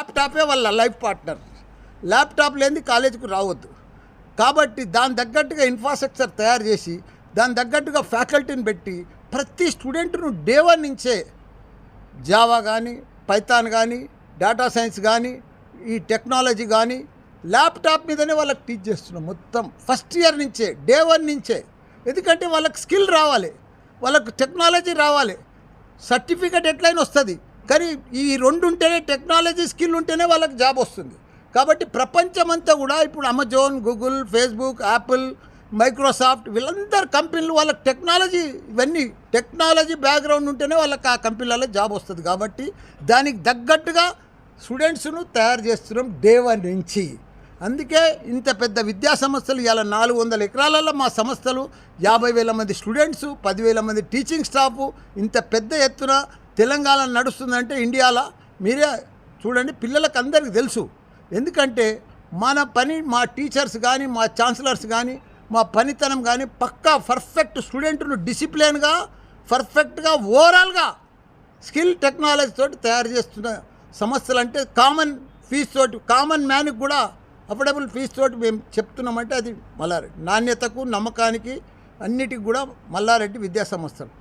ల్యాప్టాపే వాళ్ళ life partner. Laptop లేని కాలేజీకి రావద్దు. కాబట్టి దాని తగ్గట్టుగా ఇన్ఫ్రాస్ట్రక్చర్ తయారు చేసి దాని తగ్గట్టుగా ఫ్యాకల్టీని పెట్టి ప్రతి స్టూడెంట్ను డే వన్ నుంచే జావా కానీ పైథాన్ కానీ డేటా సైన్స్ కానీ ఈ టెక్నాలజీ కానీ ల్యాప్టాప్ మీదనే వాళ్ళకి టీచ్ చేస్తున్నాం మొత్తం. ఫస్ట్ ఇయర్ నుంచే డే వన్ నుంచే. ఎందుకంటే వాళ్ళకి స్కిల్ రావాలి. వాళ్ళకు టెక్నాలజీ రావాలి. సర్టిఫికెట్ ఎట్లయినా వస్తుంది. కానీ ఈ రెండు ఉంటేనే టెక్నాలజీ స్కిల్ ఉంటేనే వాళ్ళకి జాబ్ వస్తుంది. కాబట్టి ప్రపంచమంతా కూడా ఇప్పుడు Amazon Google Facebook Apple Microsoft వీళ్ళందరు కంపెనీలు వాళ్ళకి టెక్నాలజీ ఇవన్నీ టెక్నాలజీ బ్యాక్గ్రౌండ్ ఉంటేనే వాళ్ళకి ఆ కంపెనీలలో జాబ్ వస్తుంది. కాబట్టి దానికి తగ్గట్టుగా స్టూడెంట్స్ను తయారు చేస్తున్నాం డే వన్ నుంచి. అందుకే ఇంత పెద్ద విద్యా సంస్థలు ఇలా నాలుగు వందల ఎకరాలలో మా సంస్థలు యాభై వేల మంది స్టూడెంట్స్ పదివేల మంది టీచింగ్ స్టాఫ్ ఇంత పెద్ద ఎత్తున తెలంగాణ నడుస్తుందంటే ఇండియాలో? మీరే చూడండి పిల్లలకు అందరికీ తెలుసు. ఎందుకంటే మన పని మా టీచర్స్ కానీ మా ఛాన్సలర్స్ కానీ మా పనితనం కానీ పక్కా పర్ఫెక్ట్ స్టూడెంట్ను డిసిప్లిన్గా పర్ఫెక్ట్గా ఓవరాల్గా స్కిల్ టెక్నాలజీ తోటి తయారు చేస్తున్న సమస్యలు అంటే కామన్ ఫీజు తోటి కామన్ మ్యాన్కి కూడా అఫోర్డబుల్ ఫీజు తోటి మేము చెప్తున్నామంటే అది మల్లారెడ్డి. నాణ్యతకు నమ్మకానికి అన్నిటికి కూడా మల్లారెడ్డి విద్యా సంస్థలు.